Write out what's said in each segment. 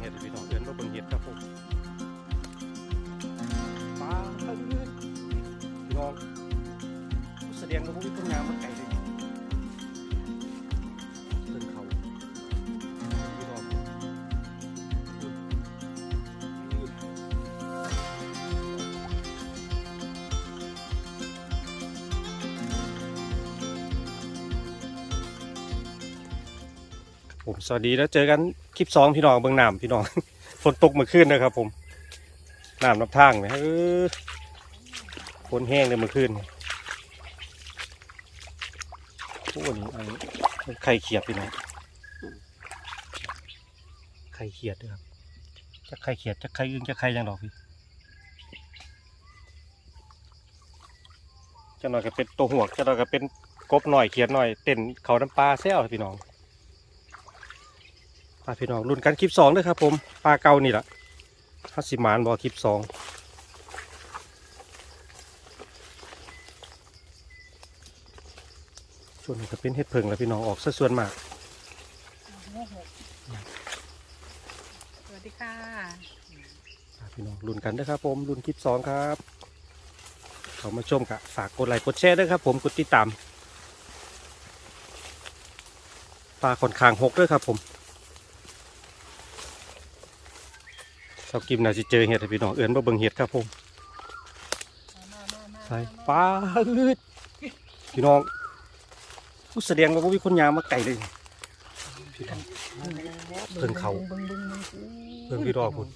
เห็ดพี่น้องเอิ้นว่าเบิ่งเห็ดครับผมปลาเอ้ยพี่น้องแสดงว่าพวกนี้ต้นยางมันไก่ ผมสวัสดีแล้วเจอกันคลิปสองพี่น้องเบิ่งน้ำพี่น้องฝนตกเมื่อคืนนะครับ ผมน้ำน้ำทางเนี่ยเออฝนแห้งเลยเมื่อคืนโอ้นี่อันนี้ไข่เขียดพี่น้องไข่เขียดด้วยครับจะไข่เขียดจะไข่อึ้งจะไข่ยังดอกพี่จะหน่อยก็เป็นตัวหัวจะหน่อยก็เป็นกบหน่อยเขียดหน่อยเต้นเขาน้ำปลาแซวพี่น้อง ปลาพี่น้องรุ่นกันคลิปสองด้วยครับผมปลาเก่านี่แหละฮัสสิมานบอคลิปสองส่วนนี้ก็เป็นเห็ดเพิงแล้วพี่น้องออกซะส่วนมากสวัสดีค่ะอะพี่น้องรุ่นกันนะครับผมรุ่นคลิปสองครับเขามาชมกะฝากกดไลค์กดแชร์ด้วยครับผมกดติดตามปลาค่อนข้างหกด้วยครับผม เรากิมน่าจะเจอเห็ดให้พี่น้องเอิญมาเบิ่งเห็ดครับผมมามามาใส่ปลาอืดพี่น้องผู้แสดงว่าบ่มีคนยางมาไก่เลยพี่น้อง เพิ่งเข้าเบิ่งเบิ่งเบิ่งเบิ่งพี่รอพุ่น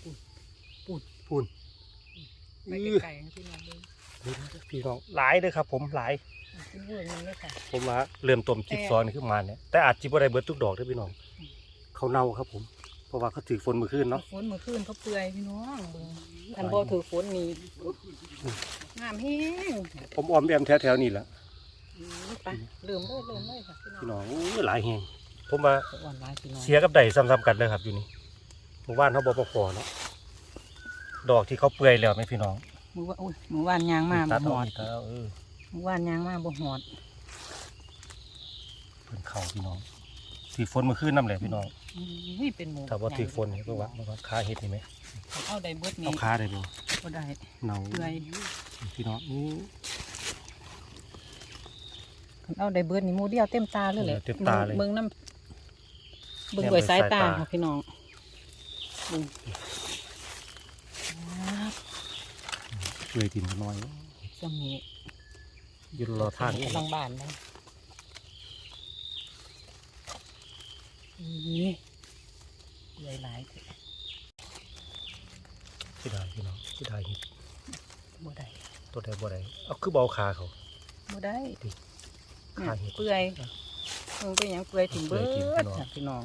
พูนไปอื้อไกลๆพี่น้องเบิ่งพี่น้องหลายเลยครับผมหลาย กินเบิ่งนึงเลยค่ะผมว่าเริ่มต้มคลิปซ้อนขึ้นมาเนี่ยแต่อาจจะบ่ได้เบิดทุกดอกเด้อพี่น้องเขาเน่าครับผมเพ ราะว่าเขาถือฝนเมื่อคืนเนาะฝนเมื่อคืนเขาเปื่อยพี่น้องเบิ่งทันบ่ถือฝนนี่งามแฮงผมออมแอมแถวๆนี่แหละอื้อไปเริ่มเลยเริ่มเลยค่ะพี่พี่น้องน้องอู้หลายแหงผมว่าสวรรค์หลายพี่น้องเสียกับใดซ้ำๆกันเลยครับอยู่นี่หมู่บ้านเขาบ่พอพอเนาะดอกที่เขาเปื่อยแล้วไหมพี่น้องมื้อว่าอุ้ยมื้อวานยางมาบ่ตัดหอออกดอีกแล้วเออมื้อวานยางมาบ่หอดเพิ่นเข้าพี่น้องถือฝนเมื่อคืนน้ำแหละพี่น้อง นี่เป็นหมูถ้าว่าถือฝนเนี่ยเพิ่นว่าเพิ่นว่าขาเห็ดนี่ไหมเอาได้เบิดเอานี่ขาได้บ่บ่ได้เน่าเปื่อยพี่น้องอู้คันเอาได้เบิดนี่หมูเดียวเต็มตาเลยแหละเต็มตาเลยเบิ่งน้ำเบิ่งแนมด้วยด้วยสายตาสายตาค่ะพี่น้องเบิ่งเปื่อยดินก็น้อยสมีอยู่รอทางนี่กำลังบานเล นี่เปื่อยหลายที่ได้พี่น้องที่ได้เห็ดบ่ได้ตัวใดบ่ได้เอาคือเบเอาขาเขาบ่ได้ดิเนี่ยขาเห็ดเปื่อยเพิ่งไปหยังเปื่อยถึงเบิเปื่อยดจริงพี่น้องค่ะพี่น้อง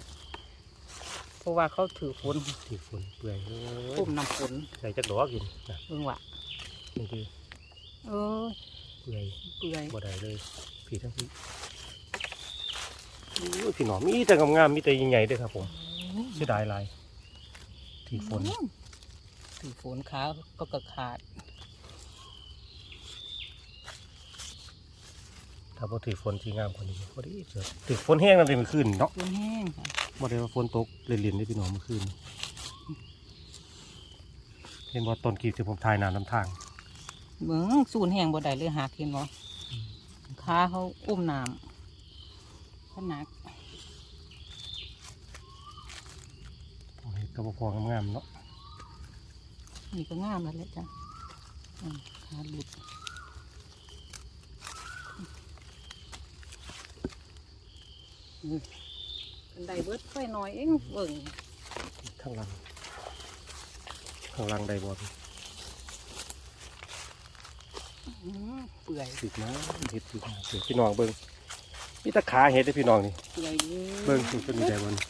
เพราะว่าเขาถือฝนที่ฝนเปื่อยเลยปุ่มน้ำฝนใส่จักดอกกินนะเบิ่งว่ะนี่คือเออเปื่อยเปื่อยบ่ได้เลยพี่ทั้งพี่ อู้พี่น้องมีแต่งามๆมีแต่ใหญ่ๆเด้วยครับผมเสียดายหลายที่ฝนถือฝนขาก็กระขาด ถ้าบ่ถือฝนที่งามกว่านี้พอดีเสือถือฝนแห้งนั่นเลยมันขึ้นเนาะฝนแห้งค่ะบ่ได้ว่าฝนตกเล่นๆได้พี่น้องเมื่อคืนเห็นว่าต้นกีบที่ผมทายน้ำน้ำทางเบิ่งสูนแห้งบ่ได้เลยหากเห็นบ่ขาเขาอุ้มน้ำ ขนักผมเห็นก็บ่พองามๆเนาะนี่ก็งามแล้วแหละจ้ะอืมขาหลุดอืมเป็นไดเบิดค่อยน้อยเองเบิ่งข้างหลังข้างหลังได้บ่พี่อืมเปื่อยติดนะเห็ดติดนะเดี๋ยวพี่น้องเบิ่ง มีแตะขาเห็ดให้พี่น้องนี่เปื่อยอยู่เบิ่งนี่เป็นได้บ่นี่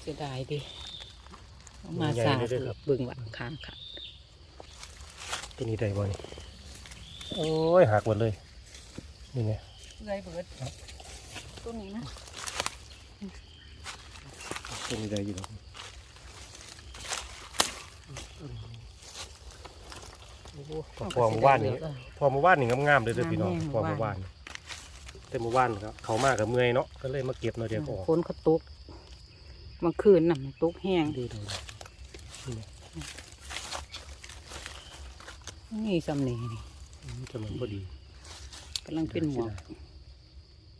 เสียดายดิเอามาใหญ่สาเลยเด้อครับเบิ่งว่าข้างค่ะตัวนี้ได้บ่นี่โอ้ยหักหมดเลยนี่ไงเปื่อยเบิดตัวนี้นะตัวนี้ได้อยู่ดอกโอ้โหพอเมื่อวานนี่พอเมื่อวานนี่งามๆเลยเด้อพี่น้องพอเมื่อวานนี่ แต่เมื่อวานครับเขามากับเมื่อยเนาะก็เลยมาเก็บหน่อยเดียวก็ออกฝนเขาตกเมื่อคืนน่ะมันตกแห้งดีเลยนี่แหละนี่สำเนีนี่มันจะเหมือนพอดีกำลังเป็นหมวก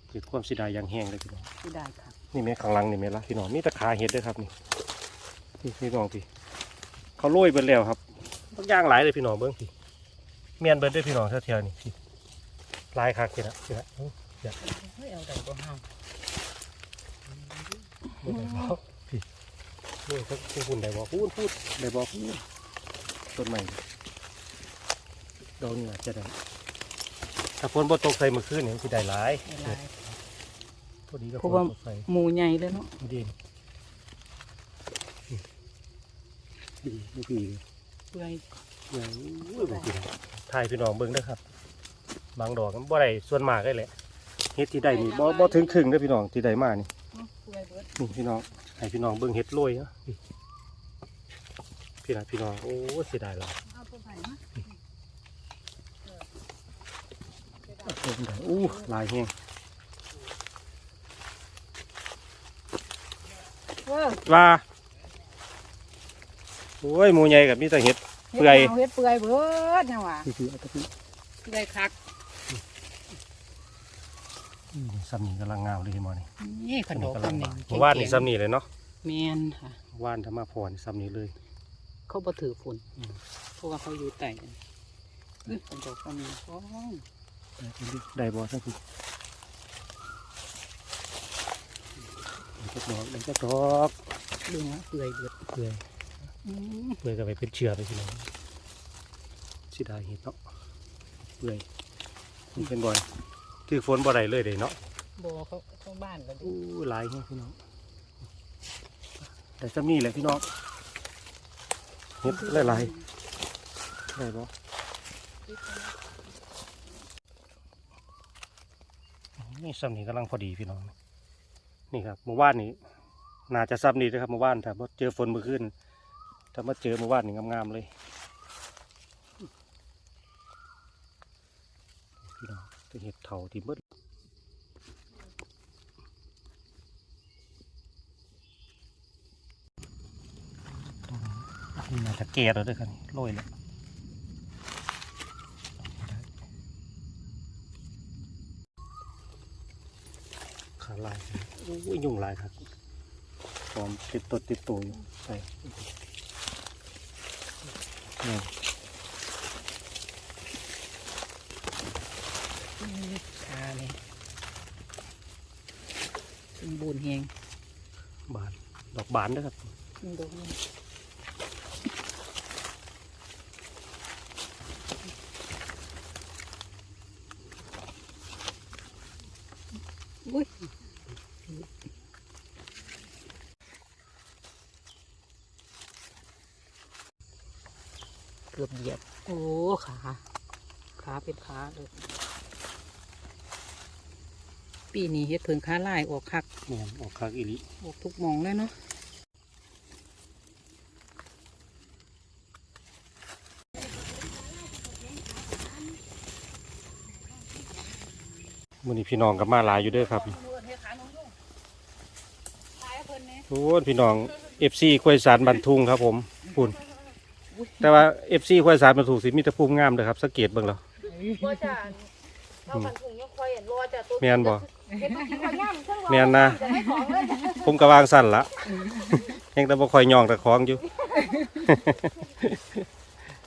เกิดความเสียดายอย่างแห้งเลยพี่น้องที่ได้ค่ะนี่แม่ข้างหลังนี่แม่ละพี่น้องมีแตะขาเห็ดด้วยครับนี่นี่พี่น้องพี่เขาโรยเบิดแล้วครับบางอย่างหลายเลยพี่น้องเบิ้งพี่เมียนเบิดด้วยพี่น้องแถวๆนี่พี่หลายคักพี่นะพี่นะ อื้อเฮ้ยเอาแต่ก็ห้ามบ่ได้บอกพี่นี่เขาพูดได้บอกพูดพูดได้บอกพูดต้นใหม่ดอกนี่อาจจะได้ถ้าฝนบ่ตกใส่เมื่อคืนนี่มันสิได้หลายได้หลายพอดีก็เพฝราะนว่าตกใส่หมูใหญ่เลยเนาะดีดีดีดีเปื่อยอย่างอุ้ยบางทีถ่ายพี่น้องเบิ่งเด้อครับ บางดอกมันบ่ได้ส่วนมากเลยแหละ เฮ็ดที่ได้นี่บ่บ่ถึงครึ่งเด้อพี่น้องที่ได้มานี่เปื่อยเบิดนี่พี่น้องให้พี่น้องเบิ่งเฮ็ดโรยเนาะนี่พี่นะพี่น้องโอ้เสียดายหลายเอาตัวไผ่มาโอ้เป็นไงอู้หลายแฮงเออว่าโอ้ยหมูใหญ่กับมีแต่เห็ดเปื่อยเฮ็ดเปื่อยเบิดจังหวะพี่ๆเอาตะพี่เปื่อยคักอืม ซ้ำนี่กำลังงามเลยพี่หมอนี่นี่ขนมกำลังคำบานี้นเมื่อวานนี่ซ้ำนี่เลยเนาะแมนค่ะว่านถ้ามาพรซ้ำนี่เลย เขาบ่ถือฝุ่นอืมเพราะว่าเขาอยู่ใต้อื้อขนมคำนี้โอ้ยได้บ่ทั้งพี่ได้จักดอกได้จักดอกเรื่องว่าเปื่อยเบิดเปื่อยอืมเปื่อยก็ไปเป็นเชื้อไปพี่น้องสิได้เห็ดเนาะเปื่อยมันเป็นบ่อย ถือฝนบ่ได้เลยเด้เนาะบ่เขาเข้าบ้านกันดิอู้หลายแฮงพี่น้อง แต่ซ้ำนี่แหละพี่น้องเห็ดหลายๆได้บ่นี่ซ้ำนี่กำลังพอดีพี่น้อง นี่ครับเมื่อวานนี้น่าจะซ้ำนี่นะครับเมื่อวานถ้าบ่เจอฝนเมื่อคืนถ้ามาเจอเมื่อวานนี่งามๆเลย พี่น้องจะเห็ดเถาที่มืดนี่น่าจะแก่แล้วด้วยกันโรยแล้วขาลายโอ้ยยุ่งหลายครับหอมติดตัวติดตัวอยู่ใส่ ขาเลยสมบูรณ์แฮงบาน ดอกบานด้วยครับมันดอกนี่อุ้ยเกือบเหยียบ โอ้ขา ขาเป็นขาเลย ปีนี้เฮ็ดเพิ่งขาลายออกคักเนี่ยออกคากอีหลิออกทุกหมองเลยเนาะมื้อนี้พี่น้องกับมาหลายอยู่เด้อครับโอ้ยพี่น้อง FC ควยสารบันทุงครับ ผมปุ่นแต่ว่า FC ควยสารบันทุงสิมีแต่ภูมิงามเด้อครับสังเกตเบิ่งแล้วบ่จ้ะเอามันถึงยังคอยเห็นรอจ้ะตัวแม่นบ่ เห็นตัวกินข้าวย่ำเทั้งรอแม่นนะจะให้ของเลยจ้ะผมก็วางสั่นละยังแต่บ่ค่อยย่องแต่ของอยู่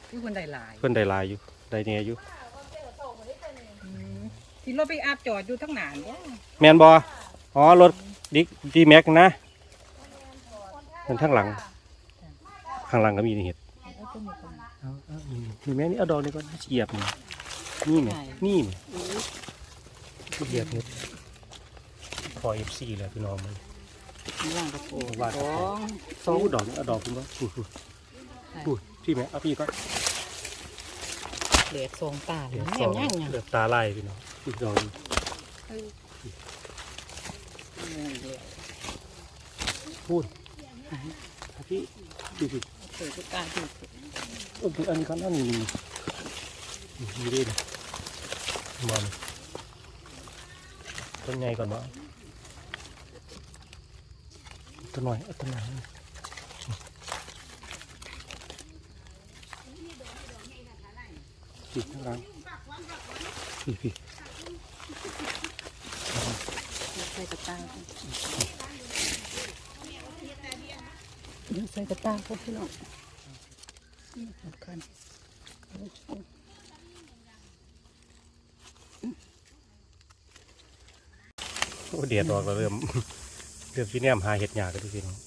คือคนได้หลายเพิ่นได้หลายอยู่ได้แน่อยู่ที่รถไปอาบจอดอยู่ทั้งหนานเนี่ยแม่นบ่อ๋อ รถดิกดีแม็กนะมันข้างหลัง ข้างหลังก็มีนี่เห็ดเอาเอานี่นี่แม่นี่เอาดอกนี่ก่อนเหยียบนี่นี่แม่นี่แม่เหยียบนี่พ อเอฟซีเลยพี่น้องมันว่างกระโปรงว่างกระโปรงสองสู้ดอกนี่เอาดอกคุณว่าพูดพูดพูดพี่แม่เอาพี่ก็เหลือสองตาเหลืแม่อสองย่างย่างเหลือตาลายพี่น้องอีกดอกหนึ่งพูดเอาพี่ดูดิเกิดตาที่โอ้ยอันนี้เขานั่นนี่นี่นี่ดิมอนต้นใหญ่ก่อนวะ ตัวหน่อยอาตัวหน่อยพี่ข้างหลัพี่พี่ใส่กระตางใส่กระตางพวกพี่น้องนี่สำคัญโอ้เดียดออกแล้วเริ่ม เริ่มที่แนมหาเห็ดหยากันทุกทีน้อง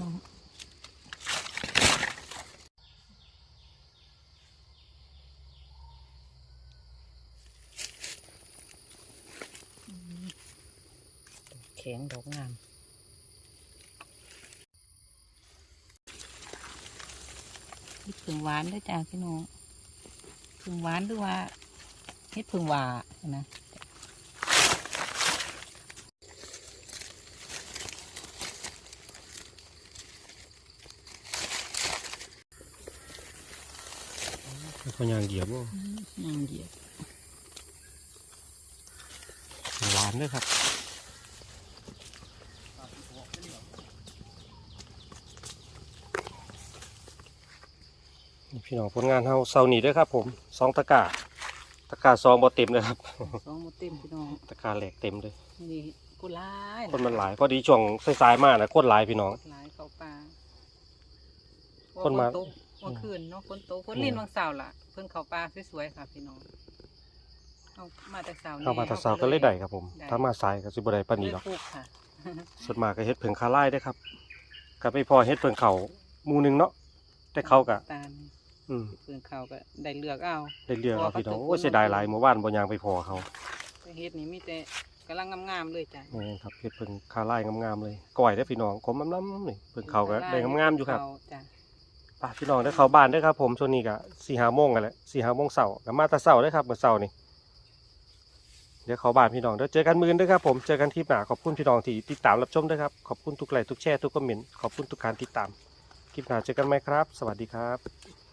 น้องแข็งดอกงามฮ็ดผึ่งหวานด้วยจ้าพี่น้องผึ่งหวานหรือว่าเฮ็ดผึ่งหวานะ แล้วก็ยางเหยียบว่าอืมเหยียบหวานด้วยครับนี่พี่น้องผลงานเฮาเซานี่เด้วยครับ ผมสองตะกร้าตะกร้าซองบ่เต็มเลยครับสองหมดเต็มพี่น้องตะกร้าแหลกเต็มเลยนี่กูร้ายคนมันหลายพอดีช่วงสายๆมากนะคนหลายพี่น้องหลายเข้าป่าคนมาฝตกเมื่อคืนเนาะฝนตกฝนลินวังเสาร์ล่ะ เพิ่นเข้าป่าสวยๆค่ะพี่น้องเอามาแต่เสาร์เข้ามาแตะเสาก็เลยได้ครับผม ถ้ามาสายก็สิบ่ได้ปานนี้หรอกเลยปลูกค่ะส่วนมากก็เฮ็ดเผิงคาไล่ได้อครับก็ไม่พอเฮ็ดเผิงเขาหมู่หนึงเนาะแต่เขาก็ตาลอืมเพิ่นเขาก็ได้เลือกเอาได้เรื่องเอาพี่น้องพอเขาตกโอ้ยเสียดายหลายเมื่อวานบ่ยางไปพอเขาแต่เฮ็ดนี่มีแต่กำลังงามๆเลยจ้ะนี่ครับเฮ็ดเผิงคาไล่งามๆเลยก้อยได้อพี่น้องกลมล้ำๆนี่เผิงเขาก็ได้งามๆอยู่ครับเขาจ้ะ ไปพี่น้องได้เข้าบ้านได้ครับ ผมช่วงนี้ก็สี่ห้าโมงกันแหละสี่ห้าโมงเสาร์ก็มาตาเสาร์ได้ครับเมื่อเสาร์นี่เดี๋ยวเข้าบ้านพี่น้องเดี๋ยวเจอกันมื้อนี้เด้ครับผมเจอกันที่หนาขอบคุณพี่น้องที่ติดตามรับชมด้วยครับขอบคุณทุกไลค์ทุกแชร์ทุกคอมเมนต์ขอบคุณทุกการติดตามคลิปหน้าเจอกันไหมครับ สวัสดีครับ